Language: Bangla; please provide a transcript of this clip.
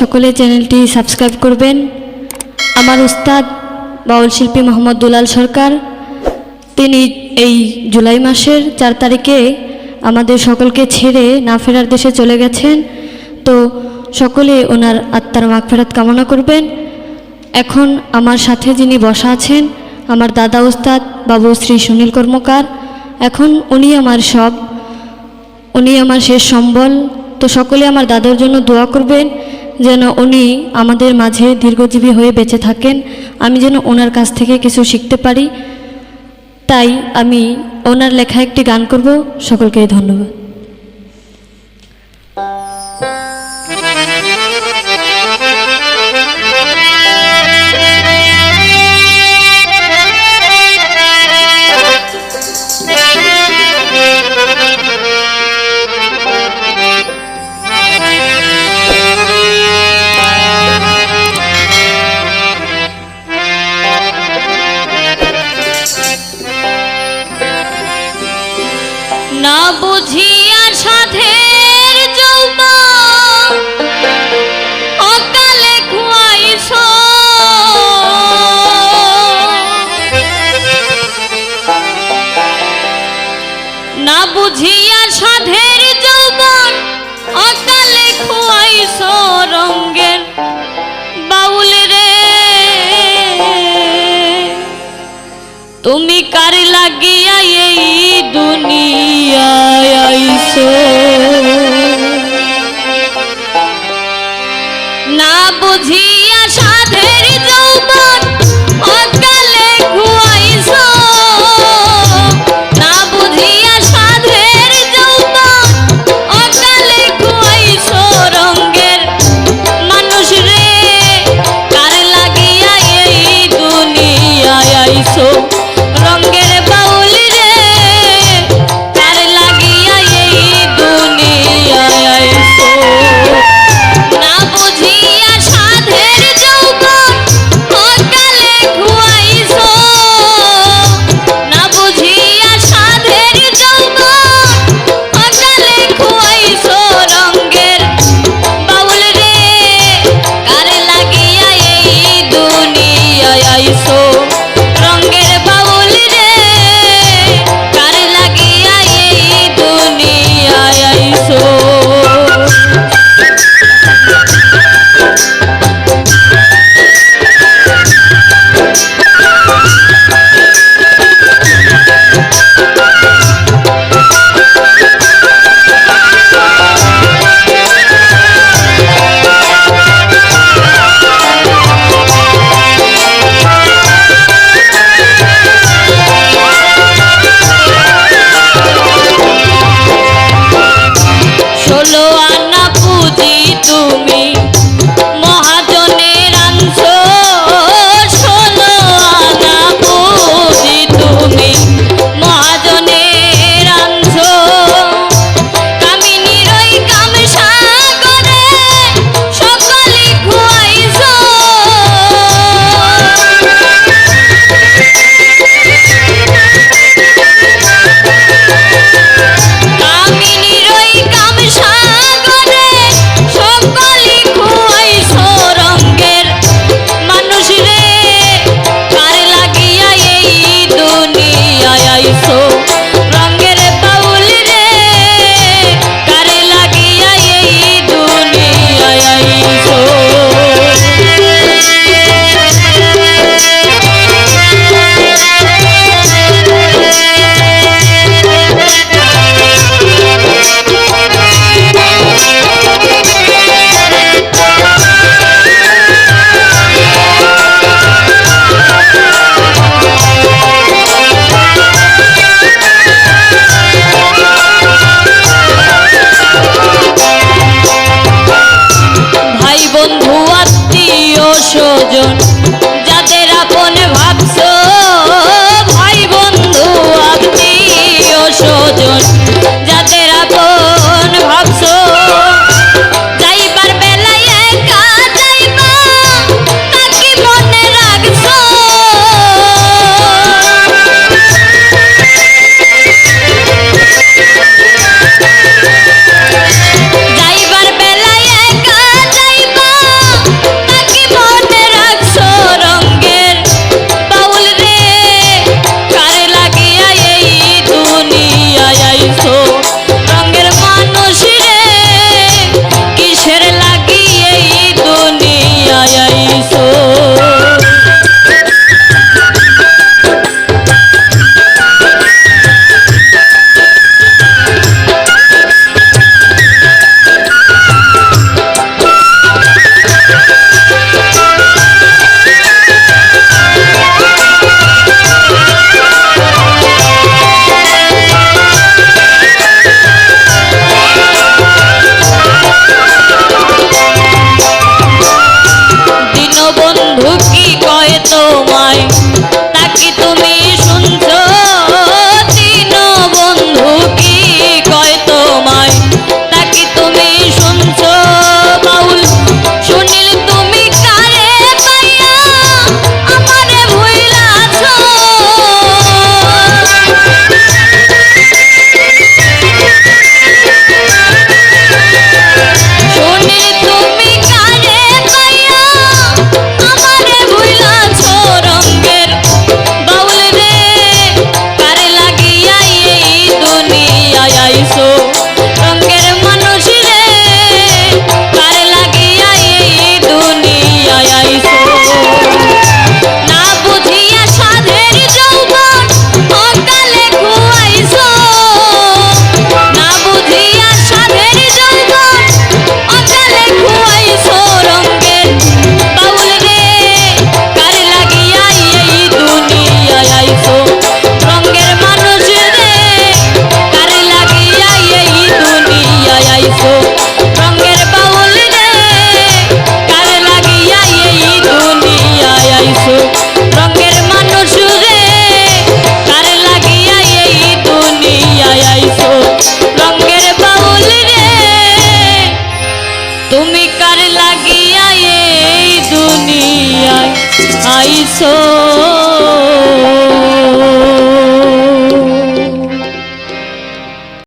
সকলে চ্যানেলটি সাবস্ক্রাইব করবেন। আমার উস্তাদ বাউল শিল্পী মোহাম্মদ দুলাল সরকার, তিনি এই জুলাই মাসের চার তারিখে আমাদের সকলকে ছেড়ে না ফেরার দেশে চলে গেছেন। তো সকলে ওনার আত্মার মাগফেরাত কামনা করবেন। এখন আমার সাথে যিনি বসা আছেন, আমার দাদা উস্তাদ বাবু শ্রী সুনীল কর্মকার। এখন উনি আমার সব, উনি আমার শেষ সম্বল। তো সকলে আমার দাদার জন্য দোয়া করবেন। যেন উনি আমাদের মাঝে দীর্ঘজীবী হয়ে বেঁচে থাকেন, আমি যেন ওনার কাছ থেকে কিছু শিখতে পারি। তাই আমি ওনার লেখা একটি গান করব। সকলকে ধন্যবাদ। তুমি কার লাগিয়া এই দুনিয়ায় না বুঝিয়া সাধের आईसो